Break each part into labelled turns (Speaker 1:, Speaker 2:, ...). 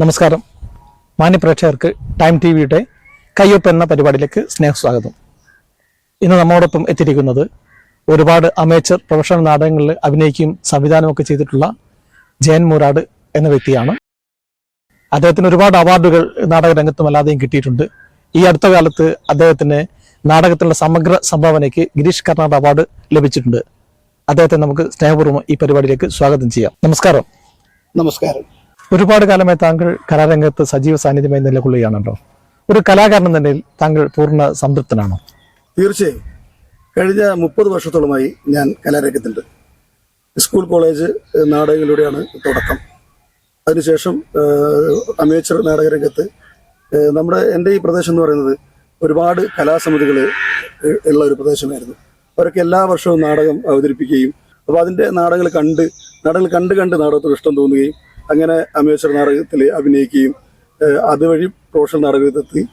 Speaker 1: നമസ്കാരം. മാന്യപ്രേക്ഷകർക്ക് time T വിയുടെ കയ്യൊപ്പ് എന്ന പരിപാടിയിലേക്ക് സ്നേഹസ്വാഗതം. ഇന്ന് നമ്മോടൊപ്പം എത്തിയിരിക്കുന്നത് ഒരുപാട് അമേച്ചർ പ്രൊഫഷണൽ നാടകങ്ങളിൽ അഭിനയിക്കുകയും സംവിധാനമൊക്കെ ചെയ്തിട്ടുള്ള ജയൻ മൂരാട് എന്ന വ്യക്തിയാണ്. അദ്ദേഹത്തിന് ഒരുപാട് അവാർഡുകൾ നാടക രംഗത്തും അല്ലാതെയും കിട്ടിയിട്ടുണ്ട്. ഈ അടുത്ത കാലത്ത് അദ്ദേഹത്തിന് നാടകത്തിലുള്ള സമഗ്ര സംഭാവനയ്ക്ക് ഗിരീഷ് കർണാട് അവാർഡ് ലഭിച്ചിട്ടുണ്ട്. അദ്ദേഹത്തെ നമുക്ക് സ്നേഹപൂർവം ഈ പരിപാടിയിലേക്ക് സ്വാഗതം ചെയ്യാം. നമസ്കാരം.
Speaker 2: നമസ്കാരം.
Speaker 1: ഒരുപാട് കാലമായി താങ്കൾ കലാരംഗത്ത് സജീവ സാന്നിധ്യമായി നിലകൊള്ളുകയാണല്ലോ. ഒരു കലാകാരൻ തന്നെ താങ്കൾ പൂർണ സംതൃപ്തനാണോ?
Speaker 2: തീർച്ചയായും. കഴിഞ്ഞ മുപ്പത് വർഷത്തോളമായി ഞാൻ കലാരംഗത്തുണ്ട്. സ്കൂൾ കോളേജ് നാടകങ്ങളിലൂടെയാണ് തുടക്കം. അതിനുശേഷം അമേച്ചർ നാടകരംഗത്ത് നമ്മുടെ എന്റെ ഈ പ്രദേശം എന്ന് പറയുന്നത് ഒരുപാട് കലാസമിതികൾ ഉള്ള ഒരു പ്രദേശമായിരുന്നു. അവരൊക്കെ എല്ലാ വർഷവും നാടകം അവതരിപ്പിക്കുകയും അപ്പോൾ അതിന്റെ നാടകങ്ങൾ കണ്ട് നാടകങ്ങൾ കണ്ട് കണ്ട് നാടകത്തോട് ഇഷ്ടം തോന്നുകയും അങ്ങനെ അമേശ്വർ നാടകത്തിൽ അഭിനയിക്കുകയും അതുവഴി പ്രൊഫഷണൽ നാടകത്തെത്തി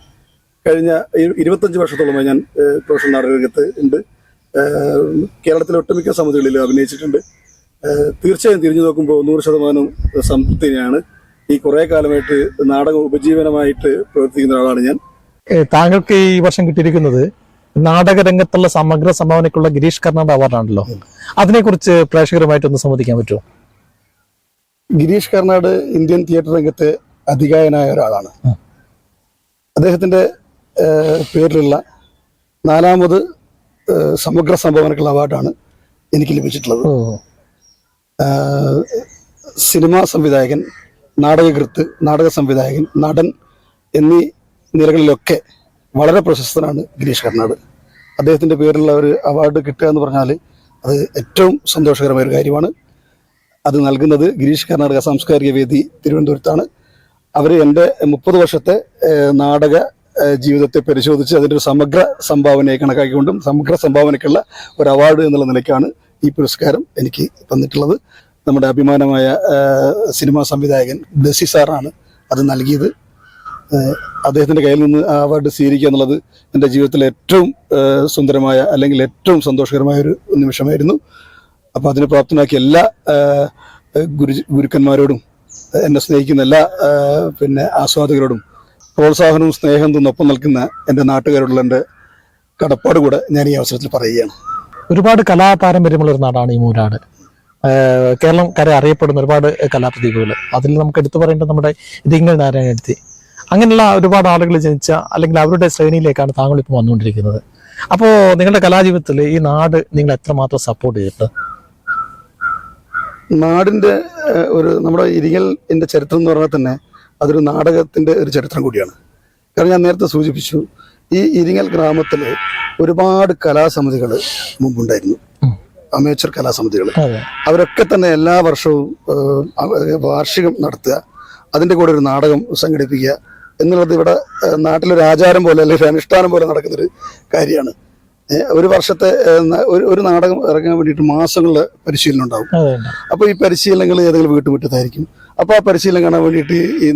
Speaker 2: കഴിഞ്ഞ ഇരു- ഇരുപത്തഞ്ച് വർഷത്തോളമായി ഞാൻ പ്രൊഫഷണൽ നാടകരംഗത്ത് ഉണ്ട്. കേരളത്തിലെ ഒട്ടുമിക്ക സമിതികളിൽ അഭിനയിച്ചിട്ടുണ്ട്. തീർച്ചയായും തിരിഞ്ഞു നോക്കുമ്പോൾ നൂറ് ശതമാനം സംതൃപ്തിയാണ്. ഈ കുറെ കാലമായിട്ട് നാടകം ഉപജീവനമായിട്ട് പ്രവർത്തിക്കുന്ന ഒരാളാണ് ഞാൻ.
Speaker 1: താങ്കൾക്ക് ഈ വർഷം കിട്ടിയിരിക്കുന്നത് നാടക രംഗത്തുള്ള സമഗ്ര സംഭാവനയ്ക്കുള്ള ഗിരീഷ് കർണാട് അവാർഡാണല്ലോ. അതിനെക്കുറിച്ച് പ്രേക്ഷകരുമായിട്ടൊന്ന് സംവദിക്കാൻ പറ്റുമോ?
Speaker 2: ഗിരീഷ് കർണാട് ഇന്ത്യൻ തിയേറ്റർ രംഗത്തെ അധികായനായ ഒരാളാണ്. അദ്ദേഹത്തിന്റെ അദ്ദേഹത്തിന്റെ പേരിലുള്ള നാലാമത് സമഗ്ര സംഭാവനക്കുള്ള അവാർഡാണ് എനിക്ക് ലഭിച്ചിട്ടുള്ളത്. സിനിമാ സംവിധായകൻ നാടകകൃത്ത് നാടക സംവിധായകൻ നടൻ എന്നീ നിലകളിലൊക്കെ വളരെ പ്രശസ്തനാണ് ഗിരീഷ് കർണാട്. അദ്ദേഹത്തിന്റെ പേരിലുള്ള ഒരു അവാർഡ് കിട്ടുക എന്ന് പറഞ്ഞാൽ അത് ഏറ്റവും സന്തോഷകരമായ ഒരു കാര്യമാണ്. അത് നൽകുന്നത് ഗിരീഷ് കർണാടക സാംസ്കാരിക വേദി തിരുവനന്തപുരത്താണ്. അവർ എന്റെ മുപ്പത് വർഷത്തെ നാടക ജീവിതത്തെ പരിശോധിച്ച് അതിന്റെ ഒരു സമഗ്ര സംഭാവനയെ കണക്കാക്കിക്കൊണ്ടും സമഗ്ര സംഭാവനയ്ക്കുള്ള ഒരു അവാർഡ് എന്നുള്ള നിലയ്ക്കാണ് ഈ പുരസ്കാരം എനിക്ക് തന്നിട്ടുള്ളത്. നമ്മുടെ അഭിമാനമായ സിനിമാ സംവിധായകൻ ബ്ലസി സാറാണ് അത് നൽകിയത്. അദ്ദേഹത്തിന്റെ കയ്യിൽ നിന്ന് ആ അവാർഡ് സ്വീകരിക്കുക എന്നുള്ളത് എന്റെ ജീവിതത്തിലെ ഏറ്റവും സുന്ദരമായ അല്ലെങ്കിൽ ഏറ്റവും സന്തോഷകരമായ ഒരു നിമിഷമായിരുന്നു. അപ്പോൾ അതിന് പ്രാപ്തനാക്കിയ എല്ലാ ഗുരു ഗുരുക്കന്മാരോടും എന്നെ സ്നേഹിക്കുന്ന എല്ലാ പിന്നെ ആസ്വാദകരോടും പ്രോത്സാഹനവും സ്നേഹം തന്നൊപ്പം നിൽക്കുന്ന എന്റെ നാട്ടുകാരോടുള്ള എന്റെ കടപ്പാട് കൂടെ ഞാൻ ഈ അവസരത്തിൽ പറയുകയാണ്.
Speaker 1: ഒരുപാട് കലാപാരമ്പര്യമുള്ള ഒരു നാടാണ് ഈ മൂരാട് കേരളം കര അറിയപ്പെടുന്ന ഒരുപാട് കലാപ്രതിഭകൾ അതിൽ നമുക്ക് എടുത്തു പറയേണ്ടത് നമ്മുടെ ഇതിങ്ങൾ നാരായണത്തി അങ്ങനെയുള്ള ഒരുപാട് ആളുകൾ ജനിച്ച അല്ലെങ്കിൽ അവരുടെ ശ്രേണിയിലേക്കാണ് താങ്കൾ ഇപ്പോൾ വന്നുകൊണ്ടിരിക്കുന്നത്. അപ്പോൾ നിങ്ങളുടെ കലാജീവിതത്തിൽ ഈ നാട് നിങ്ങൾ എത്രമാത്രം സപ്പോർട്ട് ചെയ്തിട്ട്
Speaker 2: നാടിന്റെ ഒരു നമ്മുടെ ഇരിങ്ങൽ എന്റെ ചരിത്രം എന്ന് പറഞ്ഞാൽ തന്നെ അതൊരു നാടകത്തിന്റെ ഒരു ചരിത്രം കൂടിയാണ്. കാരണം ഞാൻ നേരത്തെ സൂചിപ്പിച്ചു ഈ ഇരിങ്ങൽ ഗ്രാമത്തിൽ ഒരുപാട് കലാസമിതികൾ മുമ്പുണ്ടായിരുന്നു. അമേച്ചർ കലാസമിതികൾ. അവരൊക്കെ തന്നെ എല്ലാ വർഷവും വാർഷികം നടത്തുക അതിന്റെ കൂടെ ഒരു നാടകം സംഘടിപ്പിക്കുക എന്നുള്ളത് ഇവിടെ നാട്ടിലൊരു ആചാരം പോലെ അല്ലെങ്കിൽ ഒരു അനുഷ്ഠാനം പോലെ നടക്കുന്നൊരു കാര്യമാണ്. ഒരു വർഷത്തെ ഒരു ഒരു നാടകം ഇറങ്ങാൻ വേണ്ടിയിട്ട് മാസങ്ങളിൽ പരിശീലനം ഉണ്ടാവും.
Speaker 1: അപ്പൊ
Speaker 2: അപ്പോൾ ഈ പരിശീലനങ്ങൾ ഏതെങ്കിലും വീട്ടുമുറ്റത്തായിരിക്കും. അപ്പോൾ ആ പരിശീലനം കാണാൻ വേണ്ടിയിട്ട് ഈ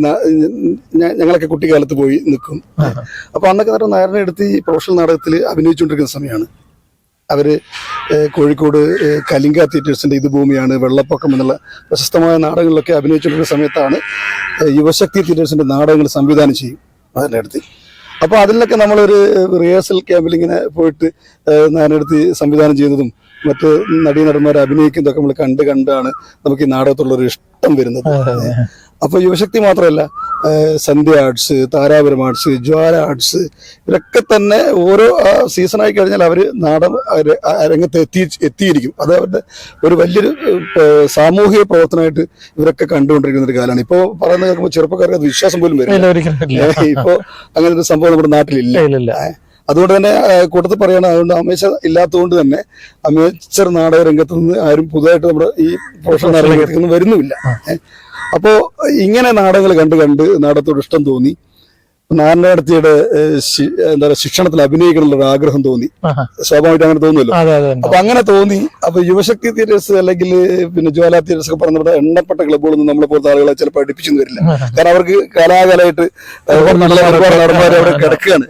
Speaker 2: ഞങ്ങളൊക്കെ കുട്ടിക്കാലത്ത് പോയി നിൽക്കും.
Speaker 1: അപ്പൊ
Speaker 2: അപ്പോൾ അന്നൊക്കെ നേരം നായരനെ എടുത്ത് ഈ പ്രൊഫഷണൽ നാടകത്തിൽ അഭിനയിച്ചുകൊണ്ടിരിക്കുന്ന സമയമാണ്. അവർ കോഴിക്കോട് കലിംഗ തിയേറ്റേഴ്സിന്റെ ഇത് ഭൂമിയാണ് വെള്ളപ്പൊക്കം എന്നുള്ള പ്രശസ്തമായ നാടകങ്ങളിലൊക്കെ അഭിനയിച്ചുകൊണ്ടിരിക്കുന്ന സമയത്താണ് യുവശക്തി തിയേറ്റേഴ്സിന്റെ നാടകങ്ങൾ സംവിധാനം ചെയ്യും. അതിന്റെ അടുത്ത് അപ്പോൾ അതിലൊക്കെ നമ്മളൊരു റിഹേഴ്സൽ ക്യാമ്പിൽ ഇങ്ങനെ പോയിട്ട് നാനെടുത്ത് സംവിധാനം ചെയ്തതും മറ്റ് നടീനടന്മാരെ അഭിനയിക്കുന്നതൊക്കെ നമ്മൾ കണ്ട് കണ്ടാണ് നമുക്ക് ഈ നാടകത്തുള്ളൊരു ഇഷ്ടം വരുന്നത്. അപ്പോൾ യുവശക്തി മാത്രമല്ല Sandhya arts Tharapuram arts Jwala arts ഇവരൊക്കെ തന്നെ ഓരോ സീസണായി കഴിഞ്ഞാൽ അവർ നാടൻ രംഗത്ത് എത്തി എത്തിയിരിക്കും. അത് അവരുടെ ഒരു വലിയൊരു സാമൂഹിക പ്രവർത്തനമായിട്ട് ഇവരൊക്കെ കണ്ടുകൊണ്ടിരിക്കുന്ന ഒരു കാലമാണ്. ഇപ്പോൾ പറയുന്നത് കേൾക്കുമ്പോൾ ചെറുപ്പക്കാർക്ക് അത് വിശ്വാസം പോലും
Speaker 1: വരും
Speaker 2: ഇപ്പോൾ അങ്ങനെ ഒരു സംഭവം നമ്മുടെ നാട്ടിലില്ല. അതുകൊണ്ട് തന്നെ കൂട്ടത്തിൽ പറയുകയാണ് അതുകൊണ്ട് അമേച്ചർ ഇല്ലാത്തതുകൊണ്ട് തന്നെ അമേച്ചർ നാടക രംഗത്ത് നിന്ന് ആരും പുതുതായിട്ട് നമ്മുടെ ഈ പ്രൊഫഷണൽ നാടക ഒന്നും വരുന്നുമില്ല. ഏഹ്. അപ്പോ ഇങ്ങനെ നാടകങ്ങൾ കണ്ട് കണ്ട് നാടകത്തോട് ഇഷ്ടം തോന്നി. നാരായണത്തിയുടെ എന്താ പറയുക ശിക്ഷണത്തിൽ അഭിനയിക്കണമെന്നുള്ള ഒരു ആഗ്രഹം തോന്നി. സ്വാഭാവികമായിട്ട് അങ്ങനെ തോന്നുമല്ലോ. അപ്പൊ അങ്ങനെ തോന്നി. അപ്പൊ യുവശക്തി തിയേറ്റേഴ്സ് അല്ലെങ്കിൽ പിന്നെ ജ്വാല തിയേറ്റേഴ്സ് ഒക്കെ പറഞ്ഞ എണ്ണപ്പെട്ട ക്ലബ്ബുകളൊന്നും നമ്മളെ പോലത്തെ ആളുകളെ ചിലപ്പോൾ അടുപ്പിച്ചൊന്നും വരില്ല. കാരണം അവർക്ക് കലാകാലമായിട്ട് നടന്മാർ അവിടെ കിടക്കുകയാണ്.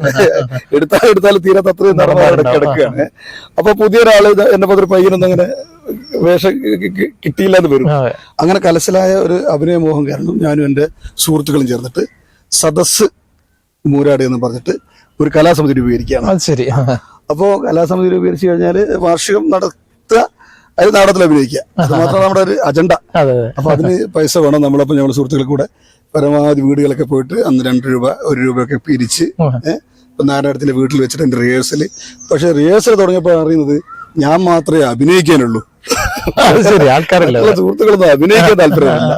Speaker 2: എടുത്താൽ എടുത്താൽ തീരാത്ത അത്രയും നടന്മാർ അവിടെ കിടക്കുകയാണ്. അപ്പൊ പുതിയൊരാൾ എന്നെ പോലത്തെ ഒരു പയ്യനൊന്നും അങ്ങനെ വേഷം കി- കി- എന്ന് വരും. അങ്ങനെ കലശലായ ഒരു അഭിനയ മോഹം കാരണം ഞാനും എന്റെ സുഹൃത്തുക്കളും ചേർന്നിട്ട് സദസ് മൂരാട് എന്ന് പറഞ്ഞിട്ട് ഒരു കലാസമിതി രൂപീകരിക്കുകയാണ്.
Speaker 1: ശരി.
Speaker 2: അപ്പോ കലാസമിതി രൂപീകരിച്ചു കഴിഞ്ഞാൽ വാർഷികം നടത്ത അത് നാടകത്തിൽ അഭിനയിക്കുക. അത് മാത്രമാണ് നമ്മുടെ ഒരു അജണ്ട. അപ്പൊ അതിന് പൈസ വേണം. നമ്മളപ്പോ ഞങ്ങൾ സുഹൃത്തുക്കൾ കൂടെ പരമാവധി വീടുകളൊക്കെ പോയിട്ട് അന്ന് രണ്ട് രൂപ ഒരു രൂപയൊക്കെ പിരിച്ച് നാരായണത്തിന്റെ വീട്ടിൽ വെച്ചിട്ട് എന്റെ റിഹേഴ്സൽ പക്ഷെ റിഹേഴ്സൽ തുടങ്ങിയപ്പോൾ അറിയുന്നത് ഞാൻ മാത്രമേ അഭിനയിക്കാനുള്ളൂ.
Speaker 1: അത് ശരി ആൾക്കാരല്ല
Speaker 2: മറ്റുള്ള സുഹൃത്തുക്കളൊന്നും അഭിനയിക്കാൻ താല്പര്യമില്ല?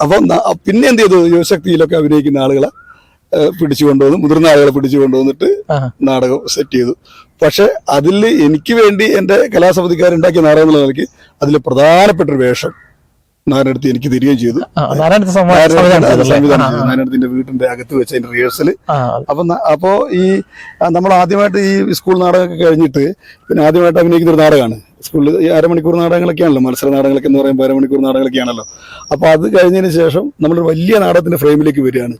Speaker 2: അപ്പൊ പിന്നെ എന്ത് ചെയ്തു? യുവശക്തിയിലൊക്കെ അഭിനയിക്കുന്ന ആളുകളെ പിടിച്ചു കൊണ്ടുവന്ന് മുതിർന്ന ആളുകളെ പിടിച്ചു കൊണ്ടുവന്നിട്ട് നാടകം സെറ്റ് ചെയ്തു. പക്ഷെ അതിൽ എനിക്ക് വേണ്ടി എന്റെ കലാസമിതിക്കാരുണ്ടാക്കിയ നാടകം എന്നുള്ള നിലയ്ക്ക് അതിൽ പ്രധാനപ്പെട്ട ഒരു വേഷം നാരായണത്തി എനിക്ക് തരികയും ചെയ്തു.
Speaker 1: സംവിധാനം
Speaker 2: നാരായണത്തിന്റെ വീട്ടിന്റെ അകത്ത് വെച്ച അതിന്റെ റിഹേഴ്സൽ
Speaker 1: ആ,
Speaker 2: അപ്പൊ അപ്പോ ഈ നമ്മൾ ആദ്യമായിട്ട് ഈ സ്കൂൾ നാടകമൊക്കെ കഴിഞ്ഞിട്ട് പിന്നെ ആദ്യമായിട്ട് അഭിനയിക്കുന്ന ഒരു നാടകമാണ്. സ്കൂളിൽ ഈ അരമണിക്കൂർ നാടകങ്ങളൊക്കെയാണല്ലോ മത്സര നാടകങ്ങളൊക്കെ എന്ന് പറയുമ്പോൾ അരമണിക്കൂർ നാടകങ്ങളൊക്കെയാണല്ലോ. അപ്പോൾ അത് കഴിഞ്ഞതിന് ശേഷം നമ്മളൊരു വലിയ നാടകത്തിന്റെ ഫ്രെയിമിലേക്ക് വരികയാണ്.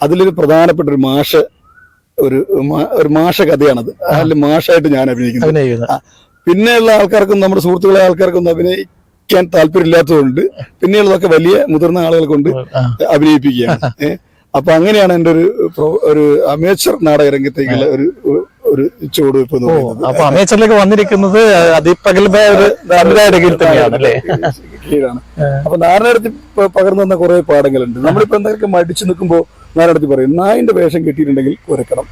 Speaker 2: അതിലൊരു പ്രധാനപ്പെട്ട ഒരു മാഷ ഒരു ഒരു മാഷ കഥയാണത്. അതിൽ മാഷായിട്ട് ഞാൻ അഭിനയിക്കുന്നത് പിന്നെയുള്ള ആൾക്കാർക്കും നമ്മുടെ സുഹൃത്തുക്കളെ ആൾക്കാർക്കൊന്നും അഭിനയിക്കാൻ താല്പര്യമില്ലാത്തതുകൊണ്ട് പിന്നെയുള്ളതൊക്കെ വലിയ മുതിർന്ന ആളുകൾ കൊണ്ട് അഭിനയിപ്പിക്കുകയാണ്? അപ്പൊ അങ്ങനെയാണ് എന്റെ ഒരു ഒരു അമേച്ചർ നാടക രംഗത്തേക്കുള്ള ഒരു ഒരു ചുവടുവെപ്പ് എന്ന് പറയുന്നത്.
Speaker 1: അപ്പൊ അമേച്ചറിലേക്ക് വന്നിരിക്കുന്നത് അതിപ്രഗത്ഭമായ ഒരു കീഴിൽ തന്നെയാണ് അല്ലേ?
Speaker 2: കീഴാണ് അപ്പൊ നാരായണത്തിൽ പകർന്നു വന്ന കുറെ പാഠങ്ങളുണ്ട്. നമ്മളിപ്പോ എന്തെങ്കിലും മടിച്ചു നിൽക്കുമ്പോൾ നാരായണത്തിൽ പറയും നായിന്റെ വേഷം കിട്ടിയിട്ടുണ്ടെങ്കിൽ കുരക്കണം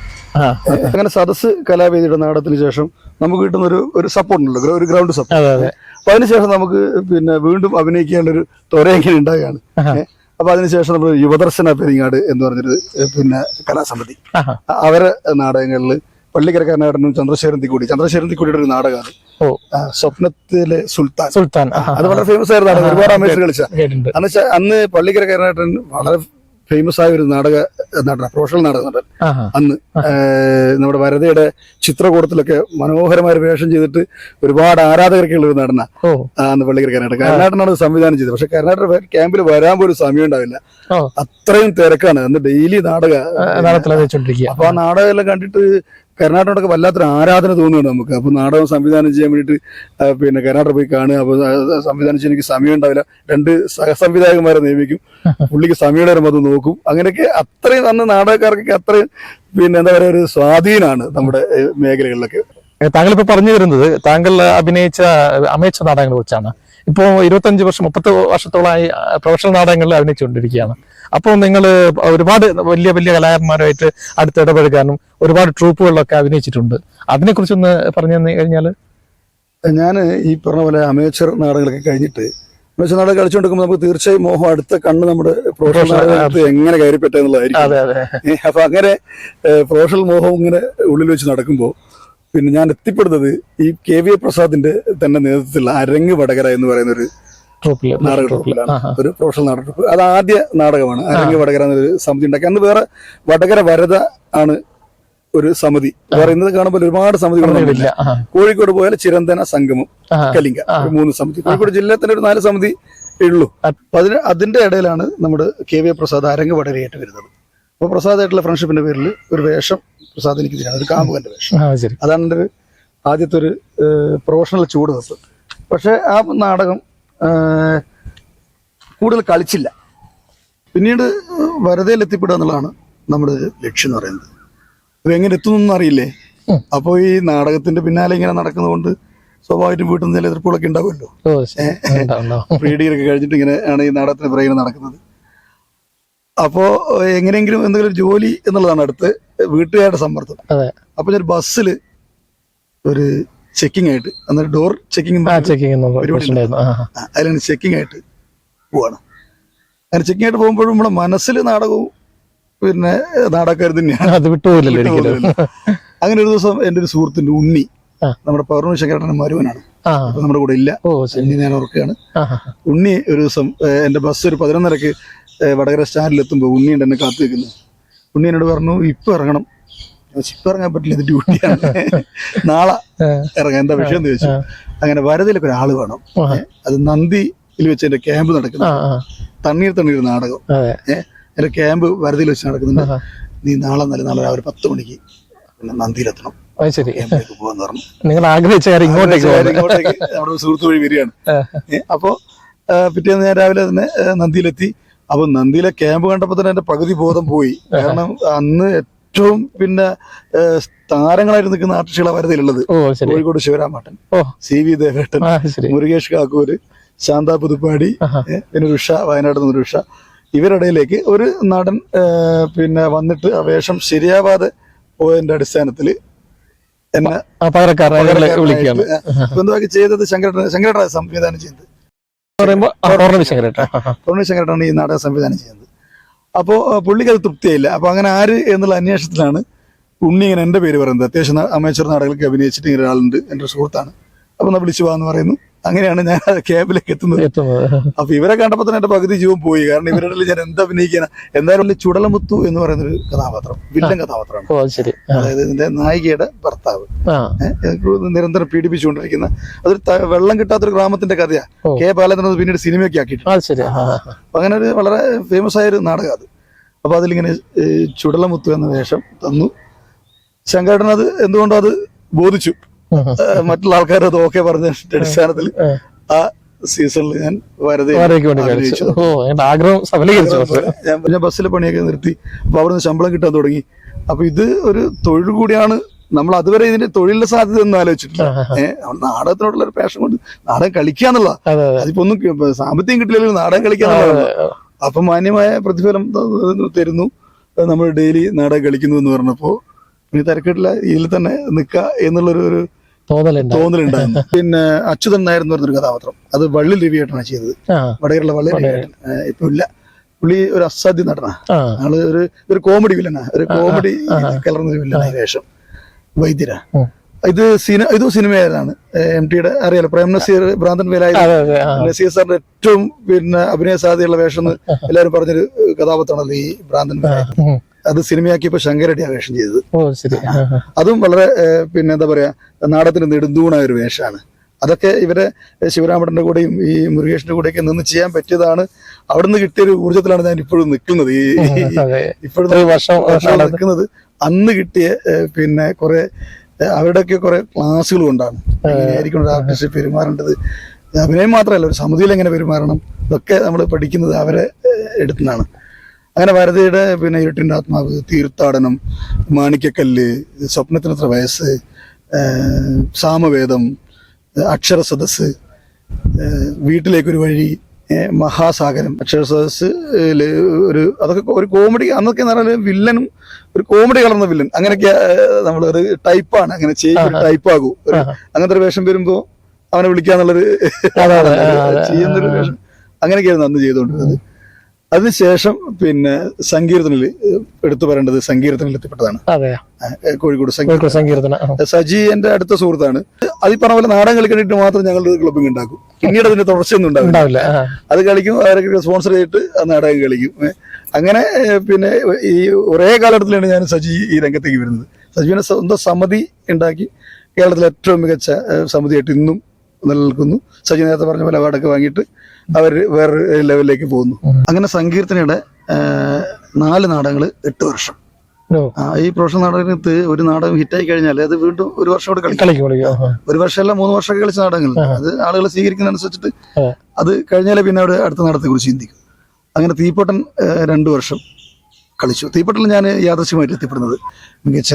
Speaker 2: അങ്ങനെ സദസ് കലാവേദിയുടെ നാടകത്തിന് ശേഷം നമുക്ക് കിട്ടുന്ന ഒരു ഒരു സപ്പോർട്ട് ഉണ്ടല്ലോ ഒരു ഗ്രൗണ്ട് സപ്പോർട്ട് അപ്പൊ അതിനുശേഷം നമുക്ക് പിന്നെ വീണ്ടും അഭിനയിക്കേണ്ട ഒരു തൊരയെങ്കിലും ഉണ്ടാകുകയാണ്? അപ്പൊ അതിനുശേഷം നമ്മൾ യുവദർശന പെരിങ്ങാട് എന്ന് പറഞ്ഞൊരു പിന്നെ കലാസമിതി. അവരെ നാടകങ്ങളിൽ പള്ളിക്കര കർണാടനും ചന്ദ്രശേഖരൻ തിക്കുടി. ചന്ദ്രശേഖരൻ തിക്കുടിയുടെ ഒരു നാടകമാണ്
Speaker 1: ഓ.
Speaker 2: സ്വപ്നത്തിലെ സുൽത്താൻ.
Speaker 1: സുൽത്താൻ.
Speaker 2: അത് വളരെ ഫേമസ് ആയിരുന്നു. നാടകം ഒരുപാട് അമേരിക്ക കളിച്ച. അന്ന് അന്ന് പള്ളിക്കര കർണാടൻ വളരെ ഫേമസ് ആയ ഒരു നാടക നടൻ പ്രൊഫഷണൽ നാടക നടൻ. അന്ന് നമ്മുടെ വരതയുടെ ചിത്രകൂടത്തിലൊക്കെ മനോഹരമായ വേഷം ചെയ്തിട്ട് ഒരുപാട് ആരാധകരൊക്കെ ഉള്ള ഒരു നടന. അന്ന് പള്ളിക്കര കർണാടക കർണാടനാണ് സംവിധാനം ചെയ്തത്. പക്ഷെ കർണാടക ക്യാമ്പിൽ വരാൻ പോലും സമയം ഉണ്ടാവില്ല. അത്രയും തിരക്കാണ്. അന്ന് ഡെയിലി നാടക അപ്പൊ ആ നാടകമെല്ലാം കണ്ടിട്ട് കർണാടകയൊക്കെ വല്ലാത്തൊരു ആരാധന തോന്നുകയാണ് നമുക്ക്. അപ്പൊ നാടകം സംവിധാനം ചെയ്യാൻ വേണ്ടിയിട്ട് പിന്നെ കർണാടക പോയി കാണുക. അപ്പൊ ആ, സംവിധാനം ചെയ്യാൻ എനിക്ക് സമയം ഉണ്ടാവില്ല. രണ്ട് സഹസംവിധായകന്മാരെ നിയമിക്കും. പുള്ളിക്ക് സമയം വരുമ്പോൾ അത് നോക്കും. അങ്ങനെയൊക്കെ അത്രയും അന്ന് നാടകക്കാർക്കൊക്കെ അത്രയും പിന്നെ എന്താ പറയുക ഒരു സ്വാധീനമാണ് നമ്മുടെ മേഖലകളിലൊക്കെ.
Speaker 1: താങ്കൾ ഇപ്പൊ പറഞ്ഞു വരുന്നത് താങ്കൾ അഭിനയിച്ച അമേച്ച നാടകങ്ങളെ കുറിച്ചാണ്. ഇപ്പോൾ ഇരുപത്തഞ്ച് വർഷം മുപ്പത്തി വർഷത്തോളമായി പ്രൊഫഷണൽ നാടകങ്ങളിൽ അഭിനയിച്ചുകൊണ്ടിരിക്കുകയാണ്. അപ്പോൾ നിങ്ങൾ ഒരുപാട് വലിയ വലിയ കലാകാരന്മാരുമായിട്ട് അടുത്ത് ഇടപഴകാനും ഒരുപാട് ട്രൂപ്പുകളിലൊക്കെ അഭിനയിച്ചിട്ടുണ്ട്. അതിനെക്കുറിച്ചൊന്ന് പറഞ്ഞു തന്നു കഴിഞ്ഞാൽ
Speaker 2: ഞാൻ ഈ പറഞ്ഞ പോലെ അമേച്ചർ നാടകങ്ങളൊക്കെ കഴിഞ്ഞിട്ട് അമേച്ചർ നാടകം കളിച്ചുകൊണ്ടിരിക്കുമ്പോൾ നമുക്ക് തീർച്ചയായും മോഹം അടുത്ത കണ്ണ് നമ്മുടെ പ്രൊഫഷണൽ എങ്ങനെ കയറിപ്പെട്ടെന്നുള്ളതായിരിക്കും അപ്പൊ അങ്ങനെ പ്രൊഫഷണൽ മോഹം ഇങ്ങനെ ഉള്ളിൽ വെച്ച് നടക്കുമ്പോൾ പിന്നെ ഞാൻ എത്തിപ്പെടുന്നത് ഈ കെ വി എ പ്രസാദിന്റെ തന്നെ നേതൃത്വത്തിലുള്ള അരങ്ങ് വടകര എന്ന് പറയുന്ന ഒരു നാടക ട്രൂപ്പിലാണ്. ഒരു പ്രൊഫഷണൽ നാടക ട്രൂപ്പ്. അത് ആദ്യ നാടകമാണ്. അരങ്ങ് വടകര എന്നൊരു സമിതി ഉണ്ടാക്കി. അന്ന് വേറെ വടകര വരത ആണ് ഒരു സമിതി. വേറെ ഇന്നത് കാണുമ്പോൾ ഒരുപാട്
Speaker 1: സമിതികളൊന്നുമില്ല
Speaker 2: കോഴിക്കോട് പോയാൽ ചിരന്തന സംഗമം കലിംഗ മൂന്ന് സമിതി. കോഴിക്കോട് ജില്ലയിൽ തന്നെ ഒരു നാല് സമിതി ഉള്ളൂ. അപ്പൊ അതിന് അതിന്റെ ഇടയിലാണ് നമ്മുടെ കെ വി എ പ്രസാദ് അരങ്ങ് വടകരയായിട്ട് വരുന്നത്. അപ്പൊ പ്രസാദായിട്ടുള്ള ഫ്രണ്ട്ഷിപ്പിന്റെ പേരിൽ ഒരു വേഷം പ്രസാദ് എനിക്ക് തരാം. ഒരു കാമുകന്റെ വേഷം.
Speaker 1: ആ, ശരി.
Speaker 2: അതാണ് എന്റെ ഒരു ആദ്യത്തെ ഒരു പ്രൊഫഷണൽ ചൂട് ബസ് പക്ഷെ ആ നാടകം കൂടുതൽ കളിച്ചില്ല. പിന്നീട് വരതയിൽ എത്തിപ്പെടുക എന്നുള്ളതാണ് നമ്മുടെ ലക്ഷ്യം എന്ന് പറയുന്നത്. അത് എങ്ങനെ എത്തുന്നൊന്നും അറിയില്ലേ. അപ്പോൾ ഈ നാടകത്തിന്റെ പിന്നാലെ ഇങ്ങനെ നടക്കുന്നതുകൊണ്ട് സ്വാഭാവികമായിട്ടും വീട്ടിൽ നിന്ന് ചില എതിർപ്പുകളൊക്കെ ഉണ്ടാവുമല്ലോ. പ്രീ ഡിഗ്രി ഒക്കെ കഴിഞ്ഞിട്ട് ഇങ്ങനെ ആണ് ഈ നാടകത്തിന് പുറകെ നടക്കുന്നത്. അപ്പോ എങ്ങനെയെങ്കിലും എന്തെങ്കിലും ജോലി എന്നുള്ളതാണ് അടുത്ത്. വീട്ടുകാരുടെ സമ്മർദ്ദം. അപ്പൊ ഞാൻ ബസ്സിൽ ഒരു ചെക്കിംഗ് ആയിട്ട് അന്നേരം ഡോർ ചെക്കിംഗ്. അതിലാണ് ചെക്കിംഗ് ആയിട്ട് പോവാണ്. അങ്ങനെ ചെക്കിംഗ് ആയിട്ട് പോകുമ്പോഴും നമ്മുടെ മനസ്സിൽ നാടകവും പിന്നെ നാടകക്കാർ തന്നെയാണ്.
Speaker 1: അത് വിട്ടുപോയില്ലല്ലോ
Speaker 2: അങ്ങനെ ഒരു ദിവസം എന്റെ ഒരു സുഹൃത്തിന്റെ ഉണ്ണി നമ്മുടെ പൗർണമി ശങ്കരട്ടൻ മരുവനാണ് നമ്മുടെ കൂടെ ഇല്ല. ഉണ്ണി ഞാൻ ഓർക്കുകയാണ്. ഉണ്ണി ഒരു ദിവസം എന്റെ എന്റെ ബസ് ഒരു പതിനൊന്നരക്ക് വടകര സ്റ്റാൻഡിൽ എത്തുമ്പോൾ ഉണ്ണിയുണ്ട് എന്നെ കാത്തു വെക്കുന്നു ഉണ്ണി എന്നോട് പറഞ്ഞു ഇപ്പൊ ഇറങ്ങണം. ഇപ്പൊ ഇറങ്ങാൻ പറ്റില്ല ഇത് ഡ്യൂട്ടിയാണ് നാളെ. ഇറങ്ങാം എന്താ വിഷയം എന്ന് ചോദിച്ചു. അങ്ങനെ വരതിലൊക്കെ ഒരാൾ വേണം. അത് നന്ദിയിൽ വെച്ച് എന്റെ ക്യാമ്പ് നടക്കുന്നു തണ്ണീർ തണ്ണീർ നാടകം. ഏഹ് എന്റെ ക്യാമ്പ് വരതിയിൽ വെച്ച് നടക്കുന്നുണ്ട്. നീ നാളെ നല്ല നാളെ രാവിലെ പത്ത് മണിക്ക് പിന്നെ നന്ദിയിലെത്തണം.
Speaker 1: നിങ്ങൾ ആഗ്രഹിച്ച കാര്യം ഇങ്ങോട്ടേക്ക്
Speaker 2: നമ്മുടെ സുഹൃത്ത് വഴി വരികയാണ്. അപ്പോ പിറ്റേന്ന് ഞാൻ രാവിലെ തന്നെ നന്ദിയിലെത്തി. അപ്പൊ നന്ദിയിലെ ക്യാമ്പ് കണ്ടപ്പോ തന്നെ എന്റെ പകുതി ബോധം പോയി. കാരണം അന്ന് ഏറ്റവും പിന്നെ താരങ്ങളായിട്ട് നിൽക്കുന്ന ആർട്ടിസ്റ്റുകളാണ് വരുന്നതിലുള്ളത്
Speaker 1: ഓ ശരി.
Speaker 2: കോഴിക്കോട് ശിവരാമേട്ടൻ സി വി ദേവേട്ടൻ മുരുകേഷ് കാക്കൂര് ശാന്ത പുതുപ്പാടി പിന്നെ ഋഷ ഉഷ വയനാട് നിന്ന് ഋഷ ഇവരിടയിലേക്ക് ഒരു നടൻ പിന്നെ വന്നിട്ട് ആ വേഷം ശരിയാവാതെ പോയതിന്റെ അടിസ്ഥാനത്തിൽ എന്നെ
Speaker 1: ആ പകരക്കാരനെ വിളിക്കുകയാണ്.
Speaker 2: ബന്ധുവാക്കി ചെയ്തത്? ശങ്കരട്ടൻ ശങ്കരട്ട സംവിധാനം ചെയ്യുന്നത് ശങ്കരട്ടാണ് ഈ നാടകം സംവിധാനം ചെയ്യുന്നത്. അപ്പോ പുള്ളിക്ക് അത് തൃപ്തിയായില്ല. അപ്പോൾ അങ്ങനെ ആര് എന്നുള്ള അന്വേഷണത്തിലാണ് ഉണ്ണി ഇങ്ങനെ എന്റെ പേര് പറയുന്നത്. അത്യാവശ്യം അമേച്ചർ നാടകങ്ങൾക്ക് അഭിനയിച്ചിട്ട് ഇങ്ങനെ ഒരാളുണ്ട്. എന്റെ ഒരു സുഹൃത്താണ്. അപ്പോൾ ഒന്ന് വിളിച്ചു പോവാന്ന് പറയുന്നു. അങ്ങനെയാണ് ഞാൻ ക്യാമ്പിലേക്ക് എത്തുന്നത്. അപ്പൊ ഇവരെ കണ്ടപ്പോൾ തന്നെ എന്റെ പകുതി ജീവൻ പോയി. കാരണം ഇവരുടെ ഞാൻ എന്താ അഭിനയിക്കാനാ? എന്തായാലും ചുടലമുത്തു എന്ന് പറയുന്ന ഒരു കഥാപാത്രം വില്ലൻ കഥാപാത്രമാണ്. അതായത് ഇതിന്റെ നായികയുടെ ഭർത്താവ്. നിരന്തരം പീഡിപ്പിച്ചുകൊണ്ടിരിക്കുന്ന അതൊരു വെള്ളം കിട്ടാത്തൊരു ഗ്രാമത്തിന്റെ കഥയാ. കെ ബാലചന്ദ്രൻ പിന്നീട് സിനിമയൊക്കെ ആക്കിയിട്ടുണ്ട്. അങ്ങനെ ഒരു വളരെ ഫേമസ് ആയ ഒരു നാടകം അത്. അപ്പൊ അതിലിങ്ങനെ ചുടലമുത്തു എന്ന വേഷം തന്നു. ശങ്കരടൻ അത് എന്തുകൊണ്ടോ അത് ബോധിച്ചു. മറ്റുള്ള ആൾക്കാർ അത് ഓക്കെ പറഞ്ഞ അടിസ്ഥാനത്തിൽ
Speaker 1: ആ.
Speaker 2: സീസണിൽ ഞാൻ
Speaker 1: ആഗ്രഹം സഫലീകരിച്ചു
Speaker 2: ഞാൻ പിന്നെ ബസ്സിലെ പണിയൊക്കെ നിർത്തി. അപ്പൊ അവിടുന്ന് ശമ്പളം കിട്ടാൻ തുടങ്ങി. അപ്പൊ ഇത് ഒരു തൊഴിൽ കൂടിയാണ്. നമ്മൾ അതുവരെ ഇതിന്റെ തൊഴിലിന്റെ സാധ്യത ഒന്നും ആലോചിച്ചിട്ടില്ല. ഏഹ് നാടകത്തിനോടുള്ള ഒരു പാഷൻ കൊണ്ട് നാടകം കളിക്കാന്നുള്ള
Speaker 1: അതെ അതെ.
Speaker 2: അതിപ്പോ ഒന്നും സാമ്പത്തികം കിട്ടില്ലെങ്കിലും നാടകം കളിക്കാന്നുള്ള അപ്പൊ മാന്യമായ പ്രതിഫലം തരുന്നു. നമ്മൾ ഡെയിലി നാടകം കളിക്കുന്നു എന്ന് പറഞ്ഞപ്പോ ഇനി തിരക്കിട്ടില്ല. ഇതിൽ തന്നെ നിക്ക എന്നുള്ളൊരു ഒരു തോന്നലുണ്ടായിരുന്നു പിന്നെ അച്യുതൻ നായർ എന്ന് പറഞ്ഞൊരു കഥാപാത്രം. അത് വള്ളി രവിയായിട്ടാണ് ചെയ്തത്. വടകരയുള്ള വള്ളി രവിയായിട്ടൻ ഏഹ് ഇപ്പൊ ഇല്ല. പുള്ളി ഒരു അസാധ്യ നടനാ. ആൾ ഒരു ഒരു കോമഡി വില്ലനാ ഒരു കോമഡി കലർന്നൊരു വില്ലനായ വേഷം. വൈദ്യര. ഇത് സിനിമ ഇതും സിനിമയാണ് എം ടിയുടെ അറിയാലോ പ്രേം നസീർ ഭ്രാന്തൻ വേലായ നസീർ സാറിന്റെ ഏറ്റവും പിന്നെ അഭിനയ സാധ്യതയുള്ള വേഷം എന്ന് എല്ലാവരും പറഞ്ഞൊരു കഥാപാത്രമാണല്ലോ ഈ ഭ്രാന്തൻ വേലായ. അത് സിനിമയാക്കിയപ്പോ ശങ്കരടി ആ വേഷം ചെയ്തത്. അതും വളരെ പിന്നെ എന്താ പറയാ നാടകത്തിന് നെടുന്തൂണായ ഒരു വേഷമാണ്. അതൊക്കെ ഇവരെ ശിവരാമന്റെ കൂടെയും ഈ മുരുകേഷിന്റെ കൂടെയൊക്കെ നിന്ന് ചെയ്യാൻ പറ്റിയതാണ്. അവിടുന്ന് കിട്ടിയ ഒരു ഊർജത്തിലാണ് ഞാൻ ഇപ്പോഴും നിൽക്കുന്നത്. ഈ
Speaker 1: ഇപ്പോഴത്തെ വർഷം
Speaker 2: നിൽക്കുന്നത്. അന്ന് കിട്ടിയ പിന്നെ കുറെ അവരുടെയൊക്കെ കുറെ ക്ലാസ്സുകൾ കൊണ്ടാണ്. ഒരു ആർട്ടിസ്റ്റ് പെരുമാറേണ്ടത്. അഭിനയം മാത്രമല്ല ഒരു സമിതിയിൽ എങ്ങനെ പെരുമാറണം ഇതൊക്കെ നമ്മൾ പഠിക്കുന്നത് അവരെ എടുത്തുനിന്നാണ് അങ്ങനെ ഭാരതിയുടെ പിന്നെ ഇരുട്ടിന്റെ ആത്മാവ് തീർത്ഥാടനം മാണിക്കക്കല്ല് സ്വപ്നത്തിനത്ര വയസ്സ് സാമവേദം അക്ഷര അക്ഷരസദസ് ഏഹ്, വീട്ടിലേക്കൊരു വഴി മഹാസാഗരം. അക്ഷര സദസ് ഒരു അതൊക്കെ ഒരു കോമഡി അന്നൊക്കെ എന്ന് പറഞ്ഞാൽ വില്ലനും ഒരു കോമഡി കളർന്ന വില്ലൻ. അങ്ങനെയൊക്കെ നമ്മൾ ഒരു ടൈപ്പാണ്. അങ്ങനെ ചെയ്യുന്ന ടൈപ്പ് ടൈപ്പാകൂ. അങ്ങനത്തെ ഒരു വേഷം വരുമ്പോൾ അവനെ വിളിക്കാന്നുള്ളൊരു. ചെയ്യുന്നൊരു വേഷം. അങ്ങനെയൊക്കെയായിരുന്നു അന്ന് ചെയ്തുകൊണ്ടിരുന്നത്. അതിനുശേഷം പിന്നെ സങ്കീർത്തനിൽ എടുത്തു പറയേണ്ടത് സങ്കീർത്തനിൽ എത്തിപ്പെട്ടതാണ് കോഴിക്കോട് സങ്കീർത്തനം. സജി എന്റെ അടുത്ത സുഹൃത്താണ്. അത് പറഞ്ഞ പോലെ നാടൻ കളിക്കാനായിട്ട് മാത്രം ഞങ്ങൾ ക്ലബിംഗ് ഉണ്ടാക്കും. പിന്നീട് അതിന്റെ തുടർച്ചയൊന്നും ഉണ്ടാവില്ല. അത് കളിക്കും അവരൊക്കെ സ്പോൺസർ ചെയ്തിട്ട് ആ നാടകം കളിക്കും. അങ്ങനെ പിന്നെ ഈ ഒരേ കാലഘട്ടത്തിലാണ് ഞാൻ സജി ഈ രംഗത്തേക്ക് വരുന്നത്. സജീവിനെ സ്വന്തം സമിതി ഉണ്ടാക്കി കേരളത്തിലെ ഏറ്റവും മികച്ച സമിതിയായിട്ട് ഇന്നും നിലനിൽക്കുന്നു. സജി നേരത്തെ പറഞ്ഞ പോലെ അവാർഡൊക്കെ വാങ്ങിയിട്ട് അവർ വേറെ ലെവലിലേക്ക് പോകുന്നു. അങ്ങനെ സങ്കീർത്തനയുടെ നാല് നാടകങ്ങൾ എട്ട് വർഷം. ഈ പ്രൊഫഷണൽ നാടകത്ത് ഒരു നാടകം ഹിറ്റായി കഴിഞ്ഞാൽ അത് വീണ്ടും ഒരു വർഷം കൂടെ കളിക്കും. ഒരു വർഷമല്ല മൂന്ന് വർഷമൊക്കെ കളിച്ച നാടകങ്ങൾ. അത് ആളുകൾ സ്വീകരിക്കുന്നതനുസരിച്ചിട്ട്
Speaker 1: അനുസരിച്ചിട്ട്
Speaker 2: അത് കഴിഞ്ഞാലേ പിന്നെ അവിടെ അടുത്ത നാടകത്തെ കുറിച്ച് ചിന്തിക്കും. അങ്ങനെ തീപ്പൊട്ടൻ രണ്ട് വർഷം കളിച്ചു. തീപ്പൊട്ടൻ ഞാൻ യാദൃശ്യമായിട്ട് എത്തിപ്പെടുന്നത് മികച്ച